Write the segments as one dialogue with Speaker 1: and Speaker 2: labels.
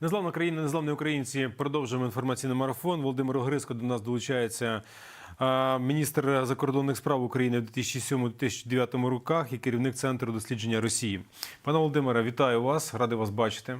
Speaker 1: Незламна країна, незламні українці. Продовжуємо інформаційний марафон. Володимир Огриско до нас долучається. Міністр закордонних справ України в 2007-2009 роках і керівник центру дослідження Росії. Пане Володимире, вітаю вас, радий вас бачити.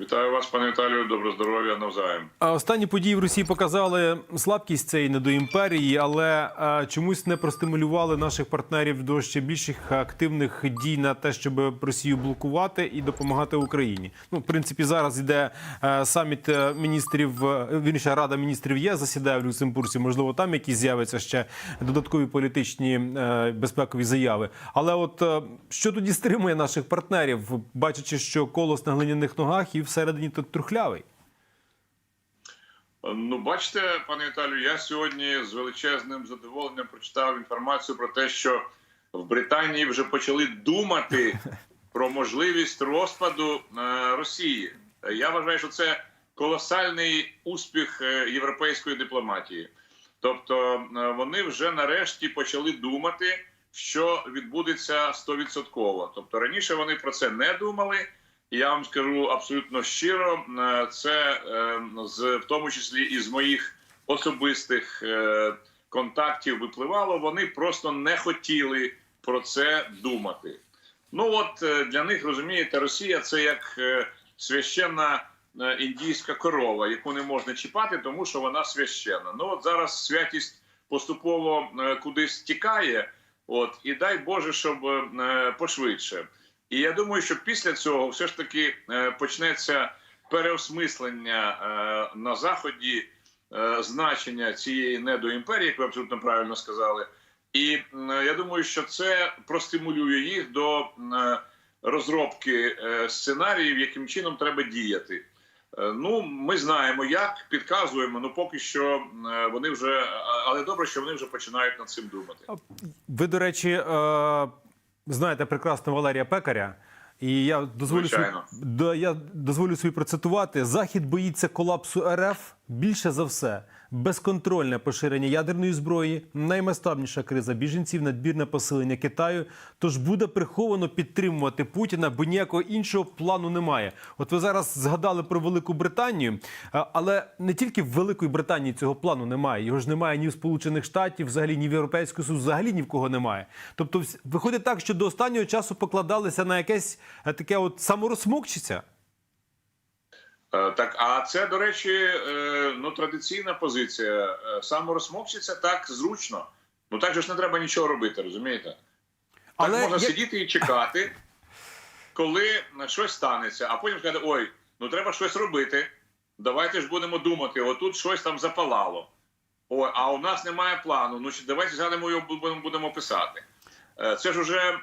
Speaker 2: Вітаю вас, пане Віталію. Добро здоров'я навзаєм.
Speaker 1: А Останні події в Росії показали слабкість цієї недоімперії, але е, чомусь не простимулювали наших партнерів до ще більших активних дій на те, щоб Росію блокувати і допомагати Україні. Ну, в принципі, зараз йде е, саміт е, міністрів, е, вірніше, Рада міністрів є, засідає в Люксембурзі. Можливо, там якісь з'являться ще додаткові політичні безпекові заяви. Але от що тоді стримує наших партнерів, бачачи, що колос на глиняних ногах і всередині тут трухлявий?
Speaker 2: Ну, бачите, пане Віталію, я сьогодні з величезним задоволенням прочитав інформацію про те, що в Британії вже почали думати про можливість розпаду е, Росії. Е, Я вважаю, що це колосальний успіх е, європейської дипломатії. Тобто е, вони вже нарешті почали думати, що відбудеться стовідсотково. Тобто раніше вони про це не думали. Я вам скажу абсолютно щиро, е, це е, з в тому числі і з моїх особистих е, контактів випливало. Вони просто не хотіли про це думати. Ну от для них розумієте, Росія це як священна індійська корова, яку не можна чіпати, тому що вона священна. Ну от зараз святість поступово кудись тікає. От і дай Боже, щоб пошвидше. І я думаю, що після цього все ж таки е, почнеться переосмислення е, на заході е, значення цієї недоімперії, як ви абсолютно правильно сказали. І я думаю, що це простимулює їх до розробки сценаріїв, яким чином треба діяти. Ну, ми знаємо, як підказуємо. Ну поки що вони вже, але добре, що вони вже починають над цим думати.
Speaker 1: Ви, до речі, знаєте прекрасно Валерія Пекаря. І я дозволю собі, я дозволю собі процитувати: Захід боїться колапсу РФ більше за все. Безконтрольне поширення ядерної зброї, наймасштабніша криза біженців, надбірне посилення Китаю. Тож буде приховано підтримувати Путіна, бо ніякого іншого плану немає. От ви зараз згадали про Велику Британію, але не тільки в Великої Британії цього плану немає. Його ж немає ні в Сполучених Штатів, взагалі ні в Європейському Союзу, взагалі ні в кого немає. Тобто, виходить так, що до останнього часу покладалися на якесь е, таке от саморозмокчиця.
Speaker 2: Е, Так, а це, до речі, е, ну традиційна позиція. Е, Саморозмовчиться так зручно. Ну так же ж не треба нічого робити, розумієте? Так можна
Speaker 1: я-
Speaker 2: сидіти і чекати, коли щось станеться, а потім сказати: ой, ну треба щось робити. Давайте ж будемо думати, отут щось там запалало. Ой, а у нас немає плану. Ну давайте згадемо його будемо, писати. Це ж уже,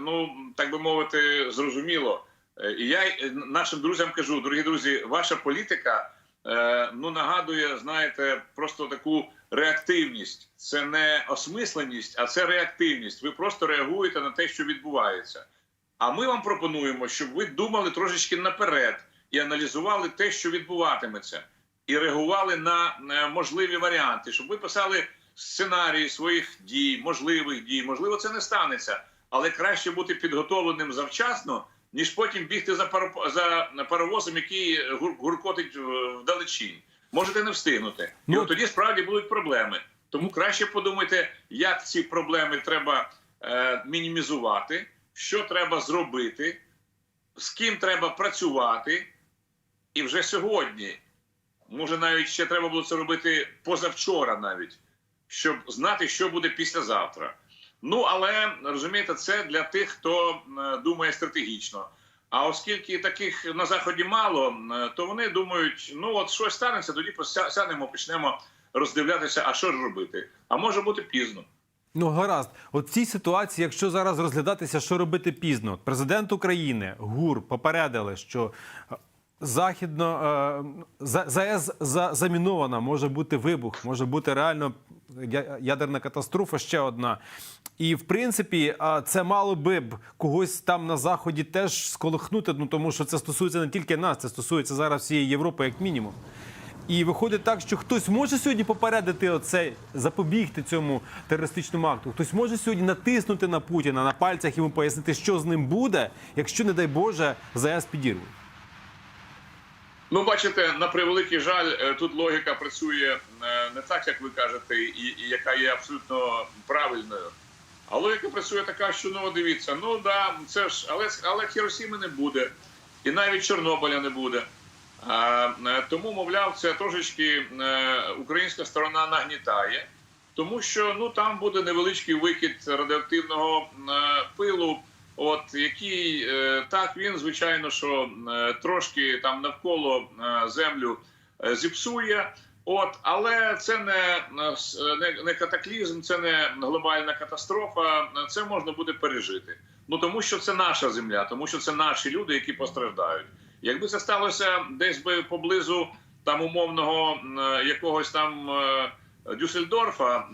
Speaker 2: ну так би мовити, зрозуміло. Е, І я е, нашим друзям кажу, дорогі друзі, ваша політика е, ну нагадує, знаєте, просто таку реактивність. Це не осмисленість, а це реактивність. Ви просто реагуєте на те, що відбувається. А ми вам пропонуємо, щоб ви думали трошечки наперед і аналізували те, що відбуватиметься, і реагували на можливі варіанти, щоб ви писали сценарії своїх дій, можливих дій. Можливо, це не станеться, але краще бути підготовленим завчасно, ніж потім бігти за паро- за паровозом, який гур- гуркотить вдалечінь. Можете не встигнути. І
Speaker 1: Ну,
Speaker 2: от тоді справді будуть проблеми. Тому краще подумайте, як ці проблеми треба е, мінімізувати, що треба зробити, з ким треба працювати. І вже сьогодні, може, навіть ще треба було це робити позавчора, навіть, щоб знати, що буде післязавтра. Ну, але розумієте, це для тих, хто е, думає стратегічно. А оскільки таких на заході мало, е, то вони думають: ну от щось станеться, тоді пося- сядемо, почнемо роздивлятися, а що ж робити. А може бути пізно.
Speaker 1: Ну, гаразд, от цій ситуації, якщо зараз розглядатися, що робити пізно, президент України ГУР попередили, що е, західно е, за- ЗАЕС за- замінована, може бути вибух, може бути реально ядерна катастрофа ще одна. І в принципі, це мало би б когось там на заході теж сколихнути. Ну тому що це стосується не тільки нас, це стосується зараз всієї Європи, як мінімум. І виходить так, що хтось може сьогодні попередити оце, запобігти цьому терористичному акту. Хтось може сьогодні натиснути на Путіна на пальцях йому пояснити, що з ним буде, якщо, не дай Боже, ЗАЕС підірвуть.
Speaker 2: Ну, бачите, на превеликий жаль, е, тут логіка працює е, не так, як ви кажете, і, і яка є абсолютно правильною. А логіка працює така, що ну дивіться, ну да, це ж, але але Хіросіми не буде, і навіть Чорнобиля не буде. А, е, тому, мовляв, це трошечки українська сторона нагнітає, тому що ну там буде невеличкий викид радіоактивного пилу. От який е, так він звичайно, що е, трошки там навколо е, землю зіпсує. От, але це не, не, не катаклізм, це не глобальна катастрофа. Це можна буде пережити. Ну тому що це наша земля, тому що це наші люди, які постраждають. Якби це сталося десь би поблизу там умовного якогось там Дюссельдорфа,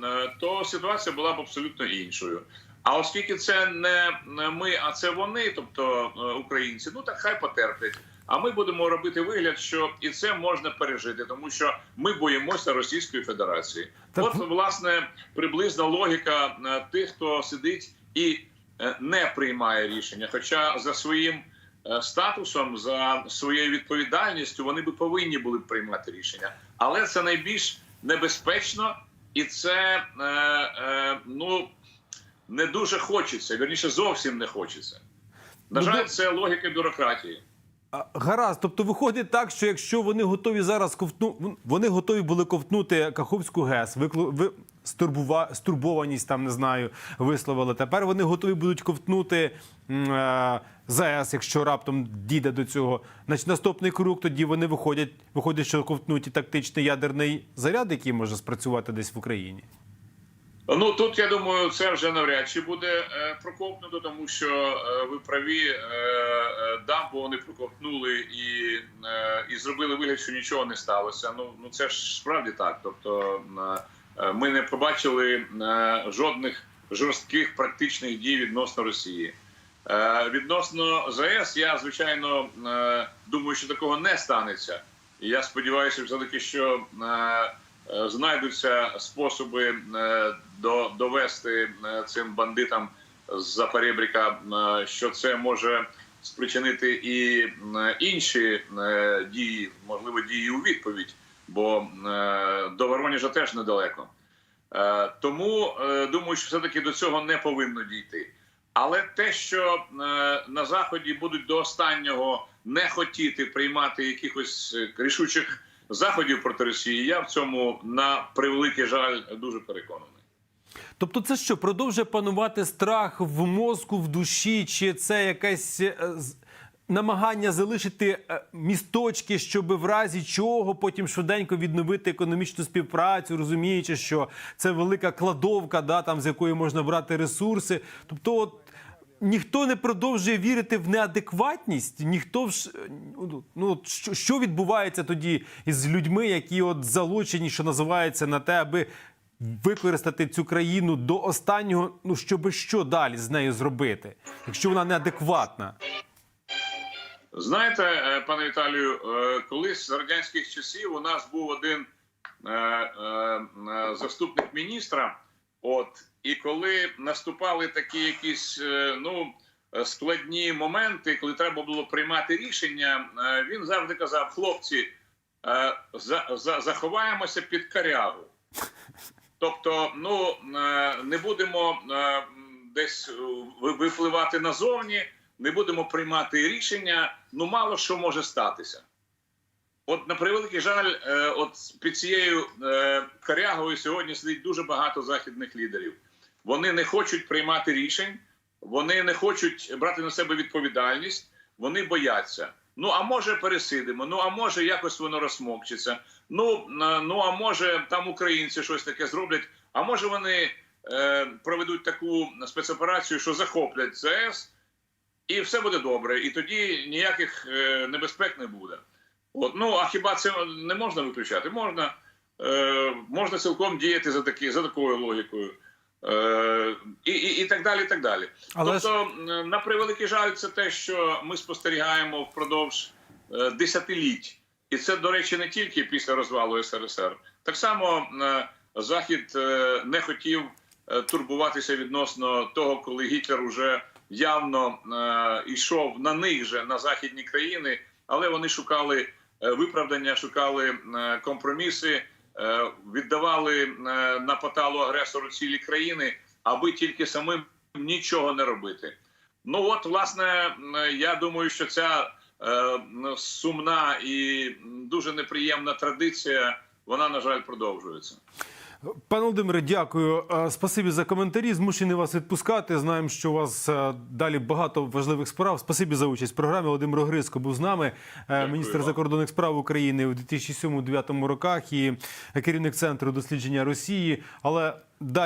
Speaker 2: то ситуація була б абсолютно іншою. А оскільки це не ми, а це вони, тобто е, українці, ну так хай потерплять. А ми будемо робити вигляд, що і це можна пережити, тому що ми боїмося Російської Федерації.
Speaker 1: Так
Speaker 2: От власне приблизна логіка е, тих, хто сидить і е, не приймає рішення. Хоча за своїм статусом, за своєю відповідальністю, вони би повинні були б приймати рішення. Але це найбільш небезпечно, і це ну не дуже хочеться. Вірніше, зовсім не хочеться. На
Speaker 1: Ну,
Speaker 2: жаль, це логіка бюрократії.
Speaker 1: Гаразд, тобто виходить так, що якщо вони готові зараз ковтну, вони готові були ковтнути Каховську ГЕС, виклу, ви, стурбува, стурбованість там не знаю, висловили. Тепер вони готові будуть ковтнути е, ЗАЕС, якщо раптом дійде до цього. Значить, наступний круг тоді вони виходять, виходить, що ковтнуть і тактичний ядерний заряд, який може спрацювати десь в Україні.
Speaker 2: Ну тут я думаю, це вже навряд чи буде е, прокопнуто, тому що е, ви праві е, дамбу вони прокопнули і, і зробили вигляд, що нічого не сталося. Ну ну це ж справді так. Тобто ми не побачили жодних жорстких практичних дій відносно Росії. Відносно ЗАЕС, я звичайно думаю, що такого не станеться. І я сподіваюся, все таки, що знайдуться способи е, до, довести е, цим бандитам з Запорєбріка, е, що це може спричинити і е, інші е, дії, можливо, дії у відповідь, бо е, до Воронежа теж недалеко. Е, Тому е, думаю, що все-таки до цього не повинно дійти. Але те, що е, на заході будуть до останнього не хотіти приймати якихось е, рішучих заходів проти Росії, я в цьому на превеликий жаль дуже переконаний.
Speaker 1: Тобто, це що продовжує панувати страх в мозку, в душі, чи це якесь е, намагання залишити е, місточки, щоб в разі чого потім швиденько відновити економічну співпрацю, розуміючи, що це велика кладовка, да, там з якої можна брати ресурси. Тобто, от. Ніхто не продовжує вірити в неадекватність, ніхто в ну, ну що, що відбувається тоді із людьми, які от залучені, що називається, на те, аби використати цю країну до останнього, ну щоб що далі з нею зробити, якщо вона неадекватна.
Speaker 2: Знаєте, е, пане Віталію, е, колись з радянських часів у нас був один е, заступник міністра. От і коли наступали такі якісь е, ну е, складні моменти, коли треба було приймати рішення, е, він завжди казав: хлопці, за, за, заховаємося під карягу. Тобто, ну не будемо десь випливати назовні, не будемо приймати рішення. Ну мало що може статися. От на превеликий жаль, от під цією корягою сьогодні сидить дуже багато західних лідерів. Вони не хочуть приймати рішень, вони не хочуть брати на себе відповідальність, вони бояться. Ну а може пересидимо, ну а може якось воно розсмокчиться. Ну, ну а може там українці щось таке зроблять. А може вони е, проведуть таку спецоперацію, що захоплять ЦС, і все буде добре. І тоді ніяких е, небезпек не буде. От, ну а хіба це не можна виключати? Можна, е, можна цілком діяти за такі, за такою логікою. Е, і, і, і так далі. і так далі.
Speaker 1: Але
Speaker 2: тобто, е, на превеликий жаль, це те, що ми спостерігаємо впродовж е, десятиліть. І це, до речі, не тільки після розвалу СРСР. Так само Захід не хотів турбуватися відносно того, коли Гітлер уже явно йшов на них же на західні країни, але вони шукали виправдання, шукали компроміси, віддавали е, на поталу агресору цілі країни, аби тільки самим нічого не робити. Ну от, власне, е, я думаю, що ця е, сумна і дуже неприємна традиція, вона, на жаль, продовжується.
Speaker 1: Пане Володимире, дякую. Е, Спасибі за коментарі. Змушені вас відпускати. Знаємо, що у вас е, далі багато важливих справ. Спасибі за участь в програмі. Володимир Огриско був з нами, дякую міністр
Speaker 2: вам.
Speaker 1: закордонних справ України у 2007-2009 роках і керівник центру дослідження Росії. Але далі.